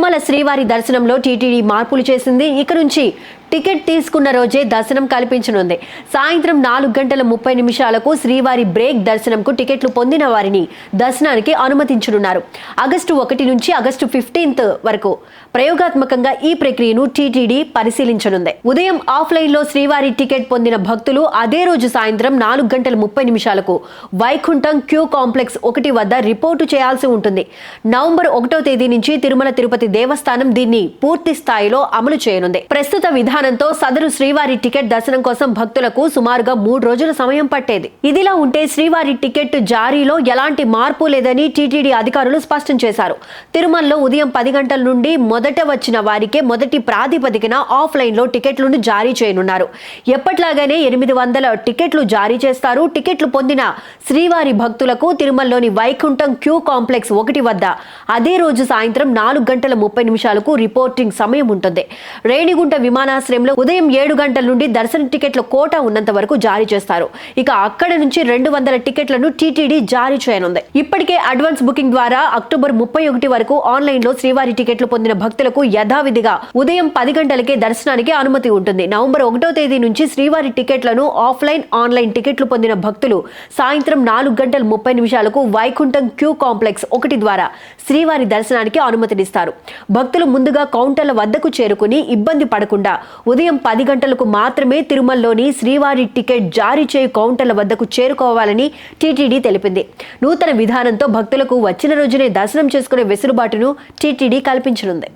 తిరుమల శ్రీవారి దర్శనంలో టీటీడీ మార్పులు చేసింది. ఇక నుంచి టికెట్ తీసుకున్న రోజే దర్శనం కల్పించనుంది. సాయంత్రం నాలుగు గంటల ముప్పై నిమిషాలకు శ్రీవారి బ్రేక్ దర్శనంకు టికెట్లు పొందిన వారిని దర్శనానికి అనుమతించనున్నారు. ఆగస్టు ఒకటి నుంచి ఆగస్టు ఫిఫ్టీన్త్ వరకు ప్రయోగాత్మకంగా ఈ ప్రక్రియను టీటీడీ పరిశీలించనుంది. ఉదయం ఆఫ్లైన్లో శ్రీవారి టికెట్ పొందిన భక్తులు అదే రోజు సాయంత్రం నాలుగు గంటల ముప్పై నిమిషాలకు వైకుంఠం క్యూ కాంప్లెక్స్ ఒకటి వద్ద రిపోర్టు చేయాల్సి ఉంటుంది. నవంబర్ ఒకటో తేదీ నుంచి తిరుమల తిరుపతి దేవస్థానం దీన్ని పూర్తి స్థాయిలో అమలు చేయనుంది. ప్రస్తుత విధానం విధానంతో సదరు శ్రీవారి టికెట్ దర్శనం కోసం భక్తులకు సుమారుగా మూడు రోజుల సమయం పట్టేది. ఇదిలా ఉంటే శ్రీవారి టికెట్ జారీలో ఎలాంటి మార్పు లేదని టీటీడీ అధికారులు స్పష్టం చేశారు. తిరుమలలో ఉదయం పది గంటల నుండి మొదట వచ్చిన వారికే మొదటి ప్రాతిపదికన ఆఫ్లైన్లో టికెట్లను జారీ చేయనున్నారు. ఎప్పట్లాగానే ఎనిమిది వందల టికెట్లు జారీ చేస్తారు. టికెట్లు పొందిన శ్రీవారి భక్తులకు తిరుమలలోని వైకుంఠం క్యూ కాంప్లెక్స్ ఒకటి వద్ద అదే రోజు సాయంత్రం నాలుగు గంటల ముప్పై నిమిషాలకు రిపోర్టింగ్ సమయం ఉంటుంది. రేణిగుంట విమానాశ్రయం ఆశ్రయంలో ఉదయం ఏడు గంటల నుండి దర్శన టికెట్ల కోట ఉన్నంత వరకు జారీ చేస్తారు. ఇక అక్కడ నుంచి రెండు వందల టికెట్లను టీటీడీ జారీ చేయనుంది. ఇప్పటికే అడ్వాన్స్ బుకింగ్ ద్వారా అక్టోబర్ ముప్పై ఒకటి వరకు ఆన్లైన్లో శ్రీవారి టికెట్లు పొందిన భక్తులకు యథావిధిగా ఉదయం పది గంటలకే దర్శనానికి అనుమతి ఉంటుంది. నవంబర్ ఒకటో తేదీ నుంచి శ్రీవారి టికెట్లను ఆఫ్లైన్ ఆన్లైన్ టికెట్లు పొందిన భక్తులు సాయంత్రం నాలుగు గంటల ముప్పై నిమిషాలకు వైకుంఠం క్యూ కాంప్లెక్స్ ఒకటి ద్వారా శ్రీవారి దర్శనానికి అనుమతినిస్తారు. భక్తులు ముందుగా కౌంటర్ల వద్దకు చేరుకుని ఇబ్బంది పడకుండా ఉదయం పది గంటలకు మాత్రమే తిరుమలలోని శ్రీవారి టికెట్ జారీ చేయు కౌంటర్ల వద్దకు చేరుకోవాలని టీటీడీ తెలిపింది. నూతన విధానంతో భక్తులకు వచ్చిన రోజునే దర్శనం చేసుకునే వెసులుబాటును టీటీడీ కల్పించనుంది.